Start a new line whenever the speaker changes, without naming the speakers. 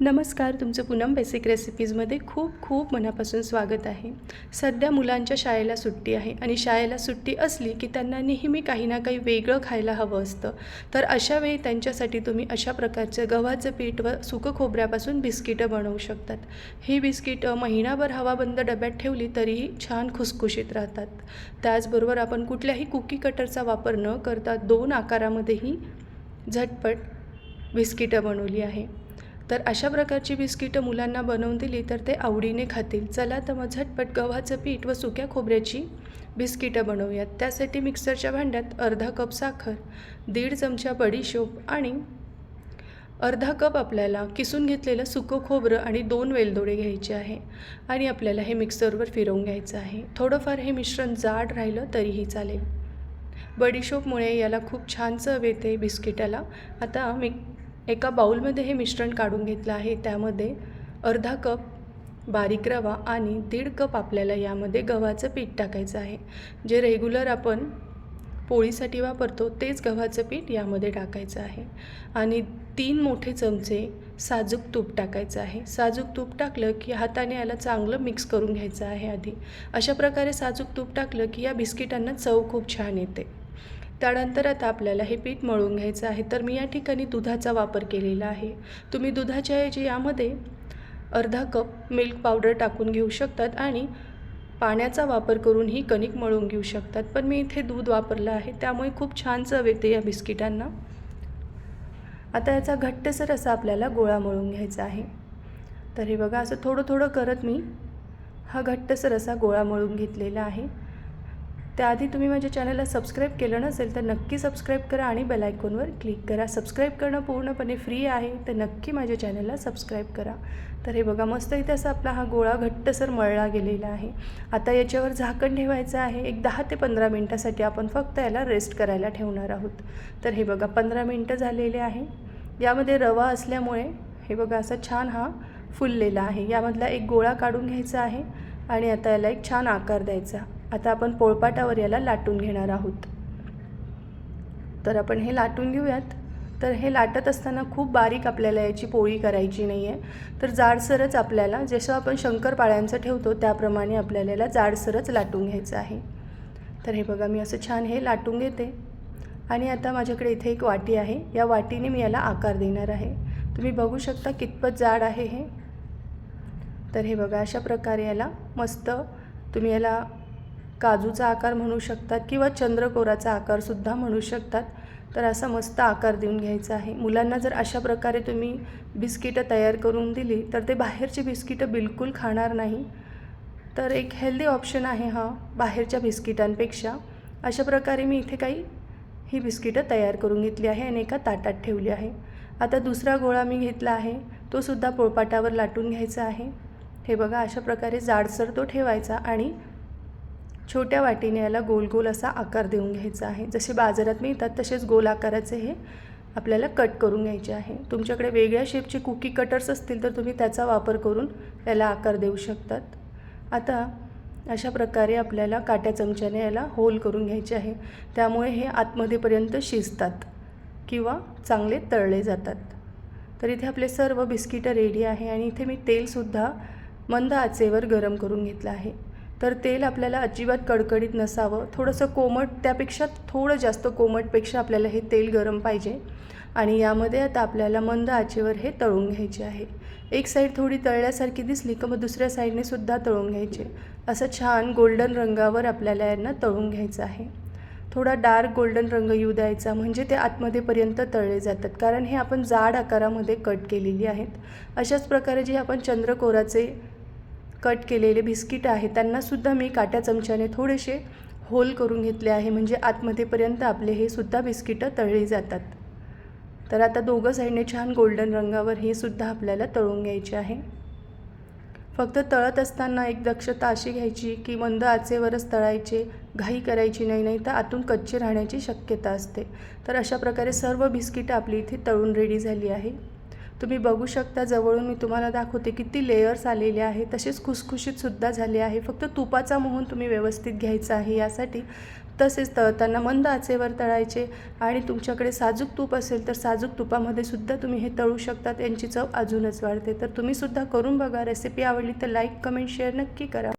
नमस्कार तुमचं पूनम बेसिक रेसिपीजमध्ये खूप खूप मनापासून स्वागत आहे. सध्या मुलांच्या शाळेला सुट्टी आहे आणि शाळेला सुट्टी असली की त्यांना नेहमी काही ना काही वेगळं खायला हवं असतं. तर अशा वेळी त्यांच्यासाठी तुम्ही अशा प्रकारचं गव्हाचं पीठ व सुकं खोबऱ्यापासून बिस्किटं बनवू शकतात. ही बिस्किटं महिनाभर हवाबंद डब्यात ठेवली तरीही छान खुसखुशीत राहतात. त्याचबरोबर आपण कुठल्याही कुकी कटरचा वापर न करता दोन आकारामध्येही झटपट बिस्किटं बनवली आहे. तर अशा प्रकारची बिस्किटं मुलांना बनवून दिली तर ते आवडीने खातील. चला तर मग झटपट गव्हाचं पीठ व सुक्या खोबऱ्याची बिस्किटं बनवूयात. त्यासाठी मिक्सरच्या भांड्यात अर्धा कप साखर दीड चमचा बडीशोप आणि अर्धा कप आपल्याला किसून घेतलेलं सुकं खोबरं आणि दोन वेलदोडे घ्यायचे आहे आणि आपल्याला हे मिक्सरवर फिरवून घ्यायचं आहे. थोडंफार हे मिश्रण जाड राहिलं तरीही चालेल. बडीशोपमुळे याला खूप छान चव येते बिस्किटाला. आता मी एका बाऊलमध्ये हे मिश्रण काढून घेतलं आहे. त्यामध्ये अर्धा कप बारीक रवा आणि दीड कप आपल्याला यामध्ये गव्हाचं पीठ टाकायचं आहे. जे रेग्युलर आपण पोळीसाठी वापरतो तेच गव्हाचं पीठ यामध्ये टाकायचं आहे. आणि तीन मोठे चमचे साजूक तूप टाकायचं आहे. साजूक तूप टाकलं की हाताने याला चांगलं मिक्स करून घ्यायचं आहे आधी. अशा प्रकारे साजूक तूप टाकलं की या बिस्किटांना चव खूप छान येते. त्यानंतर आता आपल्याला हे पीठ मळून घ्यायचं आहे. तर मी या ठिकाणी दुधाचा वापर केलेला आहे. तुम्ही दुधाच्या ऐवजी यामध्ये अर्धा कप मिल्क पावडर टाकून घेऊ शकतात आणि पाण्याचा वापर करून ही कणिक मळून घेऊ शकतात. पण मी इथे दूध वापरलं आहे. त्यामुळे खूप छान चव येते या बिस्किटांना. आता याचा घट्टसर असा आपल्याला गोळा मळून घ्यायचा आहे. तर हे बघा असं थोडं थोडं करत मी हा घट्टसर असा गोळा मळून घेतलेला आहे. त्याआधी तुम्ही माझ्या चॅनलला सबस्क्राईब केलं नसेल तर नक्की सबस्क्राईब करा आणि बेलायकॉनवर क्लिक करा. सबस्क्राईब करणं पूर्णपणे फ्री आहे तर नक्की माझ्या चॅनलला सबस्क्राईब करा. तर हे बघा मस्त इथे असा आपला हा गोळा घट्टसर मळला गेलेला आहे. आता याच्यावर झाकण ठेवायचं आहे. एक दहा ते पंधरा मिनटासाठी आपण फक्त याला रेस्ट करायला ठेवणार आहोत. तर हे बघा पंधरा मिनटं झालेले आहे. यामध्ये रवा असल्यामुळे हे बघा असा छान हा फुललेला आहे. यामधला एक गोळा काढून घ्यायचा आहे आणि आता याला एक छान आकार द्यायचा. आता आपण पोळपाटावर याला लाटून घेणार आहोत. तर आपण हे लाटून घेऊयात. तर हे लाटत असताना खूप बारीक आपल्याला याची पोळी करायची नाही आहे तर जाडसरच आपल्याला जसं आपण शंकरपाळ्यांचं ठेवतो त्याप्रमाणे आपल्याला याला जाडसरच लाटून घ्यायचं आहे. तर हे बघा मी असं छान हे लाटून घेते. आणि आता माझ्याकडे इथे एक वाटी आहे. या वाटीने मी याला आकार देणार आहे. तुम्ही बघू शकता कितपत जाड आहे हे. तर हे बघा अशा प्रकारे याला मस्त तुम्ही याला काजूचा आकार म्हणू शकतात किंवा चंद्रकोराचा आकारसुद्धा म्हणू शकतात. तर असा मस्त आकार देऊन घ्यायचा आहे. मुलांना जर अशा प्रकारे तुम्ही बिस्किटं तयार करून दिली तर ते बाहेरची बिस्किटं बिलकुल खाणार नाही. तर एक हेल्दी ऑप्शन आहे हा बाहेरच्या बिस्किटांपेक्षा. अशा प्रकारे मी इथे काही ही बिस्किटं तयार करून घेतली आहे आणि एका ताटात ठेवली आहे. आता दुसरा गोळा मी घेतला आहे तो सुद्धा पोळपाटावर लाटून घ्यायचा आहे. हे बघा अशा प्रकारे जाडसर तो ठेवायचा आणि छोट्या वाटीने याला गोल गोल असा आकार देऊन घ्यायचा आहे. जसे बाजारात मिळतात तसेच गोल आकाराचे हे आपल्याला कट करून घ्यायचे आहे. तुमच्याकडे वेगळ्या शेपचे कुकी कटर्स असतील तर तुम्ही त्याचा वापर करून याला आकार देऊ शकतात. आता अशा प्रकारे आपल्याला काट्या चमच्याने याला होल करून घ्यायचे आहे. त्यामुळे हे आतमध्येपर्यंत शिजतात किंवा चांगले तळले जातात. तर इथे आपले सर्व बिस्किटं रेडी आहे आणि इथे मी तेलसुद्धा मंद आचेवर गरम करून घेतलं आहे. तर तेल आपल्याला अजिबात कडकडीत नसावं. थोडंसं कोमट त्यापेक्षा थोडं जास्त कोमटपेक्षा आपल्याला हे तेल गरम पाहिजे. आणि यामध्ये आता आपल्याला मंद आचेवर हे तळून घ्यायचे आहे. एक साईड थोडी तळल्यासारखी दिसली का मग दुसऱ्या साईडने सुद्धा तळून घ्यायचे. असं छान गोल्डन रंगावर आपल्याला यांना तळून घ्यायचं आहे. थोडा डार्क गोल्डन रंग येऊ द्यायचा म्हणजे ते आतमध्येपर्यंत तळले जातात. कारण हे आपण जाड आकारामध्ये कट केलेली आहेत. अशाच प्रकारे जे आपण चंद्रकोराचे कट केलेले बिस्किट आहे त्यांनासुद्धा मी काट्या चमच्याने थोडेसे होल करून घेतले आहे. म्हणजे आतमध्येपर्यंत आपले हे सुद्धा बिस्किटं तळली जातात. तर आता दोघं साईडने छान गोल्डन रंगावर हे सुद्धा आपल्याला तळून घ्यायचे आहे. फक्त तळत असताना एक दक्षता अशी घ्यायची की मंद आचेवरच तळायचे घाई करायची नाही नाही तर आतून कच्चे राहण्याची शक्यता असते. तर अशा प्रकारे सर्व बिस्किटं आपली इथे तळून रेडी झाली आहे. तुम्ही बघू शकता जवळून मी तुम्हाला दाखवते किती लेयर्स आलेले आहे. तसेच खुसखुशीतसुद्धा झाले आहे. फक्त तुपाचा मोहन तुम्ही व्यवस्थित घ्यायचा आहे यासाठी. तसेच तळताना मंद आचेवर तळायचे आणि तुमच्याकडे साजूक तूप असेल तर साजूक तुपामध्ये सुद्धा तुम्ही हे तळू शकता त्यांची चव अजूनच वाढते. तर तुम्हीसुद्धा करून बघा. रेसिपी आवडली तर लाईक कमेंट शेअर नक्की करा.